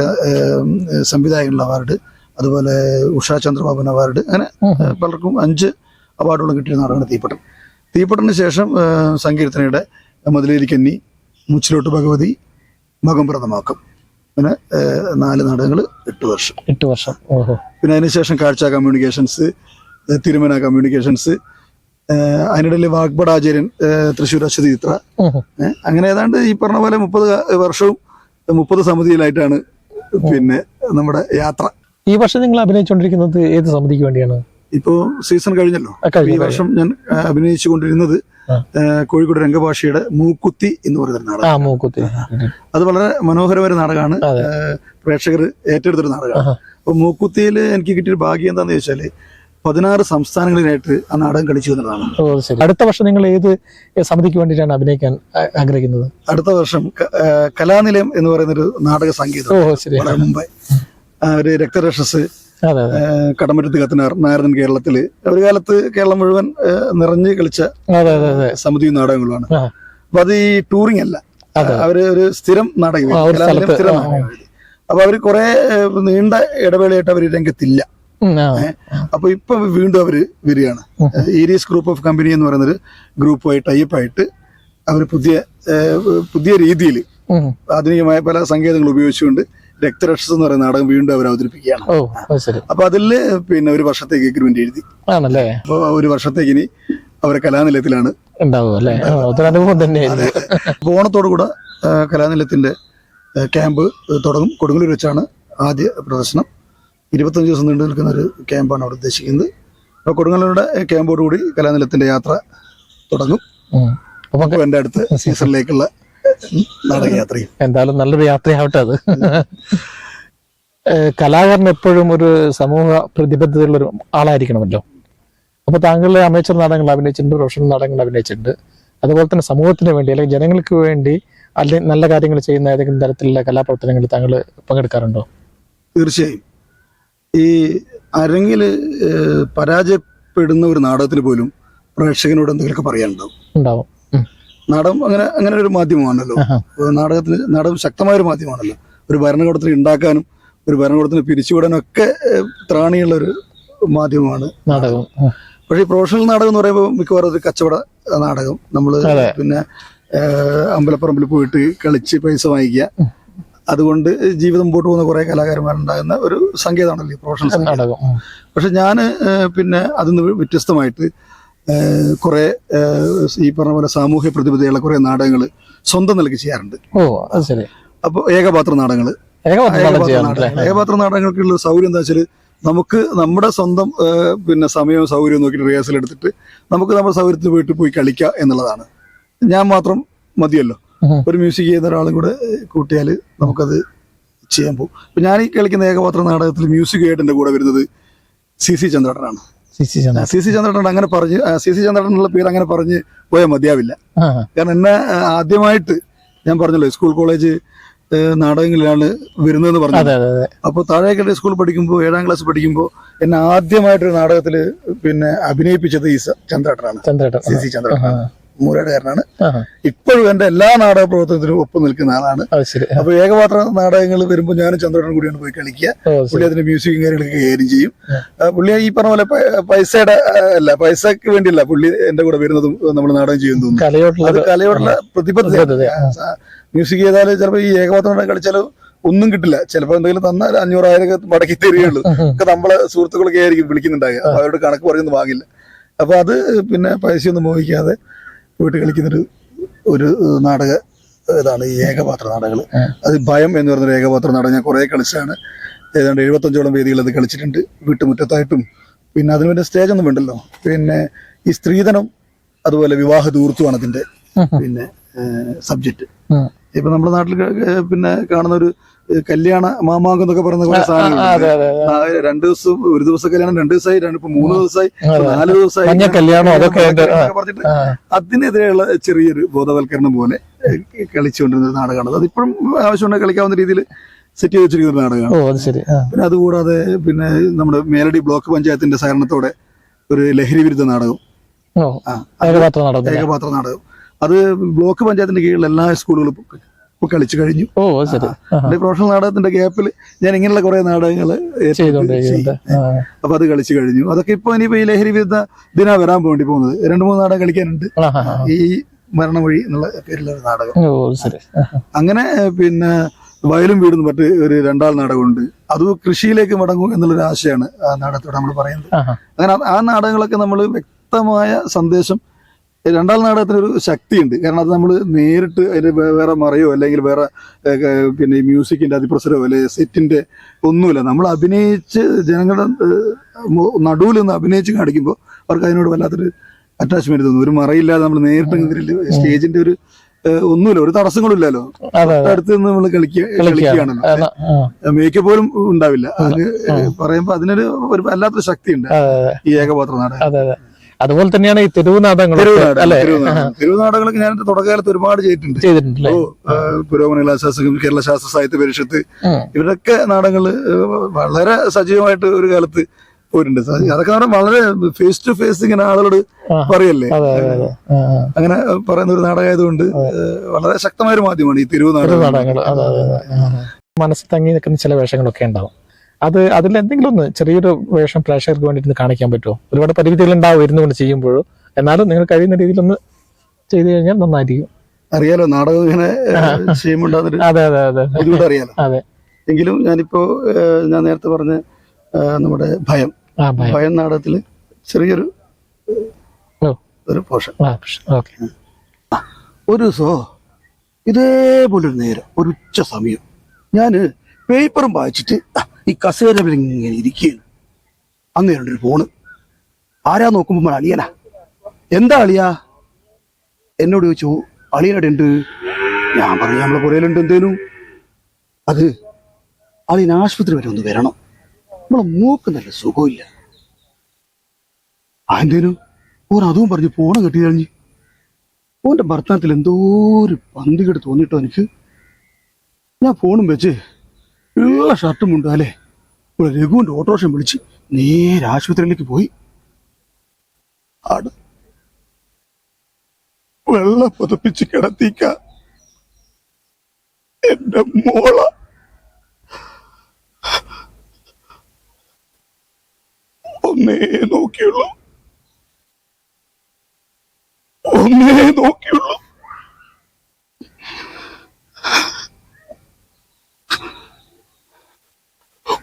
Speaker 2: സംവിധായകനുള്ള അവാർഡ് അതുപോലെ ഉഷാ ചന്ദ്രബാബുൻ അവാർഡ് അങ്ങനെ പലർക്കും അഞ്ച് അവാർഡുകളും കിട്ടിയ നാടകമാണ് തീപ്പട്ടം തീപ്പട്ടന് ശേഷം സങ്കീർത്തനയുടെ സങ്കീർത്തനയുടെ മതിലേരിക്കന്നി മുച്ചിലോട്ട് ഭഗവതി മകം പ്രഥമാക്കം. പിന്നെ നാല് നാടകങ്ങൾ എട്ട് വർഷം.
Speaker 1: എട്ട് വർഷം.
Speaker 2: പിന്നെ അതിനുശേഷം കാഴ്ച കമ്മ്യൂണിക്കേഷൻസ് തിരുമന കമ്മ്യൂണിക്കേഷൻസ് അതിനിടയിൽ വാഗ്ബഡ് ആചാര്യൻ തൃശ്ശൂർ അശ്വതി ചിത്ര.
Speaker 1: ഉം, ഉം.
Speaker 2: ഏഹ് അങ്ങനെ ഏതാണ്ട് ഈ പറഞ്ഞ പോലെ മുപ്പത് വർഷവും മുപ്പത് സമിതിയിലായിട്ടാണ് പിന്നെ നമ്മുടെ യാത്ര.
Speaker 1: ഈ വർഷം നിങ്ങൾ അഭിനയിച്ചുകൊണ്ടിരിക്കുന്നത് ഏത് സമിതിക്ക് വേണ്ടിയാണ്?
Speaker 2: ഇപ്പോ സീസൺ കഴിഞ്ഞല്ലോ. ഈ വർഷം ഞാൻ അഭിനയിച്ചുകൊണ്ടിരുന്നത് അഭിനയിച്ചു കൊണ്ടിരുന്നത് കോഴിക്കോട് രംഗഭാഷയുടെ മൂക്കുത്തി എന്ന് പറയുന്ന നാടകം.
Speaker 1: മൂക്കുത്തി.
Speaker 2: അത് വളരെ മനോഹരമായ നാടകമാണ്. പ്രേക്ഷകർ ഏറ്റെടുത്തൊരു നാടകമാണ്. അപ്പൊ മൂക്കുത്തിയിൽ എനിക്ക് കിട്ടിയൊരു ഭാഗ്യം എന്താന്ന് ചോദിച്ചാൽ പതിനാറ് സംസ്ഥാനങ്ങളിലായിട്ട് ആ നാടകം കളിച്ചു എന്നുള്ളതാണ്
Speaker 1: അടുത്ത വർഷം നിങ്ങൾ ഏത് സമിതിക്ക് വേണ്ടിയിട്ടാണ് അഭിനയിക്കാൻ ആഗ്രഹിക്കുന്നത്?
Speaker 2: അടുത്ത വർഷം കലാനിലയം എന്ന് പറയുന്ന ഒരു നാടക സംഗീതം
Speaker 1: ഓ
Speaker 2: ഒരു രക്തരക്ഷസ് കടമറ്റത്ത് കത്തനാർ നാരദൻ കേരളത്തിൽ. ഒരു കാലത്ത് കേരളം മുഴുവൻ നിറഞ്ഞു കളിച്ച സമിതി നാടകങ്ങളുമാണ്. അപ്പൊ അത് ഈ ടൂറിംഗ് അല്ല. അവർ ഒരു സ്ഥിരം നാടകം സ്ഥിരം. അപ്പൊ അവർ കുറെ നീണ്ട ഇടവേളയായിട്ട് അവർ രംഗത്തില്ല. അപ്പൊ ഇപ്പൊ വീണ്ടും അവർ വരികയാണ്. ഈരീസ് ഗ്രൂപ്പ് ഓഫ് കമ്പനി എന്ന് പറയുന്നൊരു ഗ്രൂപ്പുമായി ടൈപ്പ് ആയിട്ട് അവർ പുതിയ പുതിയ രീതിയിൽ. ആധുനികമായ പല സങ്കേതങ്ങൾ ഉപയോഗിച്ചുകൊണ്ട് രക്തരക്ഷസ് എന്ന് പറയുന്ന നാടകം വീണ്ടും അവർ അവതരിപ്പിക്കുകയാണ്.
Speaker 1: ഓ അത് ശരി.
Speaker 2: അപ്പൊ അതിൽ പിന്നെ ഒരു വർഷത്തേക്ക് എഗ്രിമെന്റ് എഴുതി.
Speaker 1: ആണല്ലേ?
Speaker 2: അപ്പോൾ ഒരു വർഷത്തേക്ക് ഇനി അവരെ കലാനിലയത്തിലാണ്
Speaker 1: ഉണ്ടാവും അല്ലേ? ആ, അതൊരു അനുഭവം തന്നെയായിരുന്നു
Speaker 2: അപ്പോൾ ഓണത്തോടു കൂടെ ആ, കലാനിലയത്തിന്റെ ആ, ക്യാമ്പ് തുടങ്ങും. കൊടുങ്ങല്ലൂർ വെച്ചാണ് ആദ്യ പ്രദർശനം. ഇരുപത്തഞ്ച് ദിവസം നീണ്ടു നിൽക്കുന്ന ഒരു ക്യാമ്പാണ് അവിടെ ഉദ്ദേശിക്കുന്നത്. അപ്പൊ കൊടുങ്ങല്ലൂരുടെ ക്യാമ്പോടുകൂടി കലാനിലയത്തിന്റെ യാത്ര തുടങ്ങും.
Speaker 1: ഉം. അപ്പൊ
Speaker 2: എന്റെ അടുത്ത് സീസണിലേക്കുള്ള നാടകയാത്രയും
Speaker 1: എന്തായാലും നല്ലൊരു യാത്രയാവട്ടെ അത്. കലാകാരൻ എപ്പോഴും ഒരു സമൂഹ പ്രതിബദ്ധതയുള്ള ഒരു ആളായിരിക്കണമല്ലോ. അപ്പൊ താങ്കളുടെ അമേച്ചർ നാടകങ്ങൾ അഭിനയിച്ചിട്ടുണ്ട് പ്രൊഫഷണൽ നാടകങ്ങൾ അഭിനയിച്ചിട്ടുണ്ട്. അതുപോലെ തന്നെ സമൂഹത്തിന് വേണ്ടി അല്ലെങ്കിൽ ജനങ്ങൾക്ക് വേണ്ടി അല്ലെങ്കിൽ നല്ല കാര്യങ്ങൾ ചെയ്യുന്ന ഏതെങ്കിലും തരത്തിലുള്ള കലാപ്രവർത്തനങ്ങളിൽ താങ്കൾ പങ്കെടുക്കാറുണ്ടോ?
Speaker 2: തീർച്ചയായും. ഈ അരങ്ങിൽ പരാജയപ്പെടുന്ന ഒരു നാടകത്തിന് പോലും പ്രേക്ഷകനോട് എന്തെങ്കിലുമൊക്കെ പറയാനുണ്ടാവും.
Speaker 1: ഉണ്ടാവും. നാടകം
Speaker 2: അങ്ങനെ അങ്ങനെ ഒരു മാധ്യമമാണല്ലോ. നാടകത്തിന് നാടകം ശക്തമായ ഒരു മാധ്യമമാണല്ലോ. ഒരു ഭരണകൂടത്തിന് ഉണ്ടാക്കാനും ഒരു ഭരണകൂടത്തിന് പിരിച്ചുവിടാനും ഒക്കെ ത്രാണിയുള്ള ഒരു മാധ്യമമാണ്
Speaker 1: നാടകം.
Speaker 2: പക്ഷേ ഈ പ്രൊഫഷണൽ നാടകം എന്ന് പറയുമ്പോൾ മിക്കവാറും ഒരു കച്ചവട നാടകം. നമ്മൾ പിന്നെ അമ്പലപ്പറമ്പിൽ പോയിട്ട് കളിച്ച് പൈസ വാങ്ങിക്കുക. അതുകൊണ്ട് ജീവിതം മുമ്പോട്ട് പോകുന്ന കുറേ കലാകാരന്മാരുണ്ടാകുന്ന ഒരു സംഗീതമാണല്ലോ ഈ പ്രൊഫഷണൽ സംഗീതം.
Speaker 1: നാടകം.
Speaker 2: പക്ഷെ ഞാൻ പിന്നെ അതിൽ നിന്ന് വ്യത്യസ്തമായിട്ട് കുറെ ഈ പറഞ്ഞ പോലെ സാമൂഹ്യ പ്രതിബദ്ധതയുള്ള കുറെ നാടകങ്ങൾ സ്വന്തം നിലയ്ക്ക് ചെയ്യാറുണ്ട്.
Speaker 1: ഓ അത് ശരി.
Speaker 2: അപ്പോൾ ഏകപാത്ര നാടകങ്ങൾ
Speaker 1: ഏകപാത്ര
Speaker 2: നാടകങ്ങൾക്കുള്ള സൗകര്യം എന്താ വെച്ചാൽ നമുക്ക് നമ്മുടെ സ്വന്തം പിന്നെ സമയവും സൗകര്യവും നോക്കിയിട്ട് റിഹേഴ്സൽ എടുത്തിട്ട് നമുക്ക് നമ്മുടെ സൗകര്യത്തിന് വീട്ടിൽ പോയി കളിക്കുക എന്നുള്ളതാണ്. ഞാൻ മാത്രം മതിയല്ലോ. ഒരു മ്യൂസിക് ചെയ്യുന്ന ഒരാളും കൂടെ കൂട്ടിയാൽ നമുക്കത് ചെയ്യാൻ പോകും. ഞാൻ ഈ കളിക്കുന്ന ഏകപാത്ര നാടകത്തിൽ മ്യൂസിക് ആയിട്ട് എന്റെ കൂടെ വരുന്നത് C C ചന്ദ്രനാണ്
Speaker 1: C C Chandran.
Speaker 2: C C Chandran അങ്ങനെ പറഞ്ഞ് സി സി ചന്ദ്രൻ എന്നുള്ള പേര് അങ്ങനെ പറഞ്ഞ് പോയാൽ മതിയാവില്ല. കാരണം എന്നെ ആദ്യമായിട്ട് ഞാൻ പറഞ്ഞല്ലോ സ്കൂൾ കോളേജ് നാടകങ്ങളിലാണ് വരുന്നതെന്ന് പറഞ്ഞു. അപ്പോൾ താഴേക്കര സ്കൂൾ പഠിക്കുമ്പോൾ ഏഴാം ക്ലാസ് പഠിക്കുമ്പോൾ എന്നെ ആദ്യമായിട്ടൊരു നാടകത്തിൽ പിന്നെ അഭിനയിപ്പിച്ചത് ഈ ചന്ദ്രേട്ടനാണ്. സി സി ചന്ദ്രേട്ടനാണ് മൂലയുടെകാരനാണ്
Speaker 1: ആ
Speaker 2: ഇപ്പോഴും എന്റെ എല്ലാ നാടക പ്രവർത്തനത്തിനും ഒപ്പം നിൽക്കുന്ന ആളാണ്. അപ്പൊ ഏകപാത്ര നാടകങ്ങൾ വരുമ്പോൾ ഞാനും ചന്ദ്രനും കൂടിയാണ് പോയി കളിക്കുക. പുള്ളി അതിന്റെ മ്യൂസിക്കും കാര്യങ്ങളൊക്കെ കൈകാര്യം ചെയ്യും. പുള്ളി ഈ പറഞ്ഞ പോലെ പൈസയുടെ അല്ല പൈസക്ക് വേണ്ടിയല്ല പുള്ളി എന്റെ കൂടെ വരുന്നതും നമ്മൾ നാടകം
Speaker 1: ചെയ്യുന്നതും.
Speaker 2: അത് കലയോടുള്ള പ്രതിബദ്ധത മ്യൂസിക് ചെയ്താൽ ചിലപ്പോൾ ഈ ഏകപാത്ര നാടകം കളിച്ചാലും ഒന്നും കിട്ടില്ല. ചിലപ്പോൾ എന്തെങ്കിലും തന്നാൽ അഞ്ഞൂറായിരം മടക്കി തരികയുള്ളൂ. ഒക്കെ നമ്മളെ സുഹൃത്തുക്കളൊക്കെ ആയിരിക്കും വിളിക്കുന്നുണ്ടാകുക അവരുടെ കണക്ക് പറയുന്നത് വാങ്ങില്ല. അപ്പൊ അത് പിന്നെ പൈസയൊന്നും മോഹിക്കാതെ വീട്ടിൽ കളിക്കുന്നൊരു ഒരു നാടക ഇതാണ് ഈ ഏകപാത്ര നാടകങ്ങൾ. അത് ഭയം എന്ന് പറയുന്ന ഏകപാത്ര നാടകം ഞാൻ കുറേ കളിച്ചാണ് ഏതാണ്ട് എഴുപത്തഞ്ചോളം വേദികൾ അത് കളിച്ചിട്ടുണ്ട്. വീട്ടുമുറ്റത്തായിട്ടും. പിന്നെ അതിന് പിന്നെ സ്റ്റേജ് ഒന്നും വേണ്ടല്ലോ. പിന്നെ ഈ സ്ത്രീധനം അതുപോലെ വിവാഹ ദൂർത്തുമാണ് അതിന്റെ പിന്നെ സബ്ജക്റ്റ്. ഇപ്പൊ നമ്മുടെ നാട്ടിൽ പിന്നെ കാണുന്ന ഒരു കല്യാണ മാമാങ്കം എന്നൊക്കെ പറയുന്ന കുറെ സാധനങ്ങൾ രണ്ടു ദിവസം ഒരു ദിവസം കല്യാണം രണ്ട് ദിവസമായി രണ്ട് ഇപ്പൊ മൂന്ന് ദിവസമായി നാല് ദിവസമായി.
Speaker 1: കല്യാണം? അതൊക്കെ.
Speaker 2: പറഞ്ഞിട്ട് അതിനെതിരെയുള്ള ചെറിയൊരു ബോധവൽക്കരണം പോലെ കളിച്ചുകൊണ്ടിരുന്ന നാടകമാണ്. അതിപ്പോഴും ആവശ്യമുണ്ടെങ്കിൽ കളിക്കാവുന്ന രീതിയിൽ സെറ്റ് ചെയ്ത് വെച്ചിരിക്കുന്ന നാടകമാണ്. പിന്നെ അതുകൂടാതെ പിന്നെ നമ്മുടെ മേലടി ബ്ലോക്ക് പഞ്ചായത്തിന്റെ സഹകരണത്തോടെ ഒരു ലഹരി വിരുദ്ധ നാടകം.
Speaker 1: ഏകപാത്രം
Speaker 2: നാടകം. അത് ബ്ലോക്ക് പഞ്ചായത്തിന്റെ കീഴിൽ എല്ലാ സ്കൂളുകളും കളിച്ചു കഴിഞ്ഞു.
Speaker 1: ഓ ശരി.
Speaker 2: പ്രൊഫഷണൽ നാടകത്തിന്റെ ഗ്യാപ്പിൽ ഞാൻ ഇങ്ങനെയുള്ള കുറെ നാടകങ്ങൾ അപ്പൊ അത് കളിച്ചു കഴിഞ്ഞു. അതൊക്കെ ഇപ്പൊ ഇനിയിപ്പോ ഈ ലഹരി വിരുദ്ധ ദിന വരാൻ വേണ്ടി പോകുന്നത്. രണ്ട് മൂന്ന് നാടകം കളിക്കാനുണ്ട്. ഈ മരണമൊഴി എന്നുള്ള പേരിലുള്ള ഒരു നാടകം. അങ്ങനെ പിന്നെ വയലും വീടും പറ്റി ഒരു രണ്ടാൾ നാടകമുണ്ട്. അത് കൃഷിയിലേക്ക് മടങ്ങും എന്നുള്ളൊരു ആശയാണ് ആ നാടകത്തോടെ നമ്മൾ പറയുന്നത്. അങ്ങനെ ആ നാടകങ്ങളൊക്കെ നമ്മൾ വ്യക്തമായ സന്ദേശം രണ്ടാം നാടകത്തിന് ഒരു ശക്തിയുണ്ട്. കാരണം അത് നമ്മൾ നേരിട്ട് അതിന് വേറെ മറയോ അല്ലെങ്കിൽ വേറെ പിന്നെ ഈ മ്യൂസിക്കിന്റെ അതിപ്രസരോ അല്ലെങ്കിൽ സെറ്റിന്റെ ഒന്നുമില്ല. നമ്മൾ അഭിനയിച്ച് ജനങ്ങളുടെ നടുവിൽ നിന്ന് അഭിനയിച്ച് കാണിക്കുമ്പോൾ അവർക്ക് അതിനോട് വല്ലാത്തൊരു അറ്റാച്ച്മെന്റ് തോന്നും. ഒരു മറയില്ലാതെ നമ്മൾ നേരിട്ട് സ്റ്റേജിന്റെ ഒരു ഒന്നുമില്ല. ഒരു തടസ്സങ്ങളും ഇല്ലല്ലോ. അടുത്ത് നിന്ന് നമ്മൾ കളിക്കുക
Speaker 1: കളിക്കുകയാണ്
Speaker 2: കളിക്കുകയാണല്ലോ.
Speaker 1: മേക്കപ്പ്
Speaker 2: മേക്ക് പോലും ഉണ്ടാവില്ല. അത് പറയുമ്പോ അതിനൊരു ഒരു വല്ലാത്തൊരു ശക്തിയുണ്ട്. ഈ ഏകപാത്ര നാടകം.
Speaker 1: അതുപോലെ തന്നെയാണ് ഈ തെരുവ് നാടകങ്ങൾ അല്ലെ?
Speaker 2: തെരുവുനാടകം. തെരുവുനാടകങ്ങളൊക്കെ ഞാൻ തുടക്കകാലത്ത് ഒരുപാട് ചെയ്തിട്ടുണ്ട്. ചെയ്തിട്ടുണ്ട് പുരോഗമന കലാശാസ്ത്രം കേരള ശാസ്ത്ര സാഹിത്യ പരിഷത്ത്. ഇവരൊക്കെ നാടകങ്ങൾ വളരെ സജീവമായിട്ട് ഒരു കാലത്ത് പോയിട്ടുണ്ട്. അതൊക്കെ വളരെ ഫേസ് ടു ഫേസ് ഇങ്ങനെ ആളുകളോട് പറയല്ലേ. അങ്ങനെ പറയുന്ന ഒരു നാടകമായതുകൊണ്ട് വളരെ ശക്തമായ ഒരു മാധ്യമമാണ് ഈ തെരുവ്
Speaker 1: നാടകങ്ങൾ. മനസ്സിൽ തങ്ങി നിൽക്കുന്ന ചില വേഷങ്ങളൊക്കെ ഉണ്ടാവും. അത് അതിൽ എന്തെങ്കിലും ഒന്ന് ചെറിയൊരു വേഷം പ്രേക്ഷകർക്ക് വേണ്ടിയിട്ട് കാണിക്കാൻ പറ്റുമോ? ഒരുപാട് പരിമിതികൾ ഉണ്ടാവും ഇരുന്നു കൊണ്ട് ചെയ്യുമ്പോഴും. എന്നാലും നിങ്ങൾ കഴിയുന്ന രീതിയിൽ ഒന്ന് ചെയ്തു കഴിഞ്ഞാൽ നന്നായിരിക്കും.
Speaker 2: അറിയാലോ നാടകം ഇങ്ങനെ ഏഹ്,
Speaker 1: അതെ അതെ അതെ
Speaker 2: ബുദ്ധിമുട്ട് അറിയാലോ.
Speaker 1: അതെ.
Speaker 2: എങ്കിലും ഞാനിപ്പോ ഞാൻ നേരത്തെ പറഞ്ഞ നമ്മുടെ ഭയം.
Speaker 1: ഭയം.
Speaker 2: നാടകത്തിൽ ചെറിയൊരു ഒരു പോഷൻ. ഒരു ദിവസോ ഇതേപോലൊരു നേരം ഒരു ഉച്ച സമയം. ഞാൻ പേപ്പറും വായിച്ചിട്ട് ഈ കസേര ഇങ്ങനെ ഇരിക്കുകയാണ്. അന്ന് ഒരു ഫോണ്. ആരാ നോക്കുമ്പോൾ അളിയനാ? എന്താ അളിയാ? എന്നോട് ചോദിച്ചു അളിയനോട് ഉണ്ട് ഞാൻ പറഞ്ഞു നമ്മളെ പുറയിലുണ്ട് എന്തേനും അത് അളിയൻ ആശുപത്രി വരെ ഒന്ന് വരണം. നമ്മളെ മൂക്ക് നല്ല സുഖമില്ല. ആ എന്തേനും? ഓർ അതും പറഞ്ഞു ഫോണ് കെട്ടി കഴിഞ്ഞ് ഓന്റെ ഭർത്താനത്തിൽ എന്തോ ഒരു പന്തികെട്ട് തോന്നിട്ടോ എനിക്ക്? ഞാൻ ഫോണും വെച്ച് ഉള്ള ഷർട്ടും അല്ലേ? ഇവിടെ രഘുവിന്റെ ഓട്ടോറിക്ഷം വിളിച്ച് നേരെ ആശുപത്രിയിലേക്ക് പോയി. ആട് വെള്ളം പുതപ്പിച്ച് കിടത്തിക്ക. എന്റെ മോള. ഒന്നേ നോക്കിയുള്ളൂ. ഒന്നേ നോക്കിയുള്ളൂ.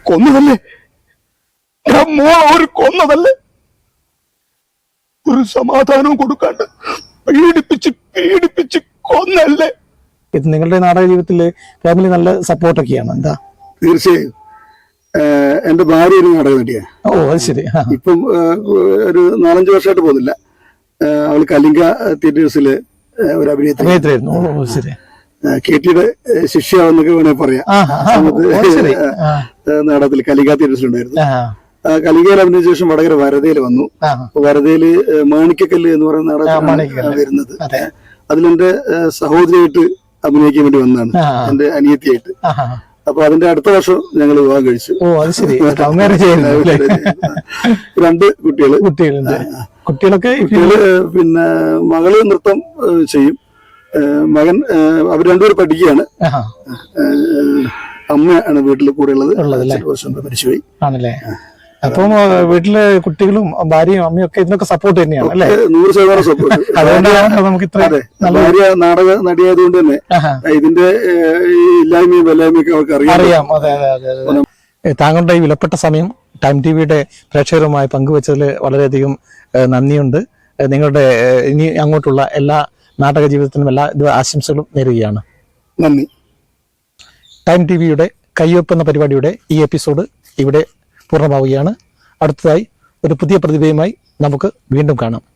Speaker 2: കൊന്നതല്ലേ? മോളെ ഒരു കൊന്നതല്ലേ? ഒരു സമാധാനവും കൊടുക്കാണ്ട് പീഡിപ്പിച്ച് പീഡിപ്പിച്ച് കൊന്നല്ലേ
Speaker 1: ഇത് നിങ്ങളുടെ നാടക ജീവിതത്തിൽ ഫാമിലി നല്ല സപ്പോർട്ടൊക്കെയാണ് എന്താ?
Speaker 2: തീർച്ചയായും. എന്റെ ഭാര്യ ഒരു നാടക നടിയാണ്
Speaker 1: ഓ അത് ശരി.
Speaker 2: ഇപ്പം ഒരു നാലഞ്ച് വർഷമായിട്ട് പോകുന്നില്ല. അവൾ കലിംഗ തിയേറ്റേഴ്സിൽ ഒരു അഭിനയത്തിൽ
Speaker 1: അഭിനേത്രിയായിരുന്നു ഓ ശരി.
Speaker 2: കെ ടിയുടെ ശിഷ്യാണെന്നൊക്കെ വേണേ പറയാം. നാടകത്തിൽ കലിക തിയേറ്റേഴ്സിലുണ്ടായിരുന്നു കലികയിൽ അഭിനയിച്ച ശേഷം വടകര വരതയിൽ വന്നു. വരതയിൽ മാണിക്കക്കല്ല് എന്ന് പറയുന്ന
Speaker 1: നാടകമാണ്
Speaker 2: വരുന്നത്.
Speaker 1: അതെ.
Speaker 2: അതിലെന്റെ സഹോദരിയായിട്ട് അഭിനയിക്കാൻ വേണ്ടി വന്നതാണ്. എന്റെ അനിയത്തിയായിട്ട്. അപ്പൊ അതിന്റെ അടുത്ത വർഷം ഞങ്ങൾ വിവാഹം കഴിച്ചു.
Speaker 1: ഓ അത് ശരി?
Speaker 2: രണ്ട് കുട്ടികൾ.
Speaker 1: കുട്ടികളുണ്ട്. കുട്ടികളൊക്കെ
Speaker 2: പിന്നെ മകൾ നൃത്തം ചെയ്യും. മകൻ അവർ രണ്ടുപേരും പഠിക്കുകയാണ്.
Speaker 1: അമ്മ
Speaker 2: ആണ് അമ്മയാണ് വീട്ടിൽ കൂടെ ഉള്ളത് വർഷം മരിച്ചുപോയി.
Speaker 1: ആണല്ലേ? അപ്പം വീട്ടിലെ കുട്ടികളും ഭാര്യയും അമ്മയും ഒക്കെ ഇതിനൊക്കെ സപ്പോർട്ട് തന്നെയാണ് അല്ലേ?
Speaker 2: നൂറ് ശതമാനം സപ്പോർട്ട്
Speaker 1: അതുകൊണ്ടാണ് നമുക്ക് ഇത്ര
Speaker 2: ഭാര്യ നാടക നടിയായതുകൊണ്ട് തന്നെ ഇതിന്റെ ഇല്ലായ്മയും വല്ലായ്മയും ഒക്കെ അവർക്ക് അറിയാം
Speaker 1: അറിയാം. അതെ അതെ താങ്കളുടെ ഈ വിലപ്പെട്ട സമയം ടൈം ടി വിയുടെ പ്രേക്ഷകരുമായി പങ്കുവച്ചതിൽ വളരെയധികം നന്ദിയുണ്ട്. നിങ്ങളുടെ ഇനി അങ്ങോട്ടുള്ള എല്ലാ നാടക ജീവിതത്തിനും എല്ലാ ആശംസകളും നേരുകയാണ്.
Speaker 2: നന്ദി.
Speaker 1: ടൈം ടി വിയുടെ കയ്യൊപ്പ് എന്ന പരിപാടിയുടെ ഈ എപ്പിസോഡ് ഇവിടെ പൂർണമാവുകയാണ്. അടുത്തതായി ഒരു പുതിയ പ്രതിഭയുമായി നമുക്ക് വീണ്ടും കാണാം.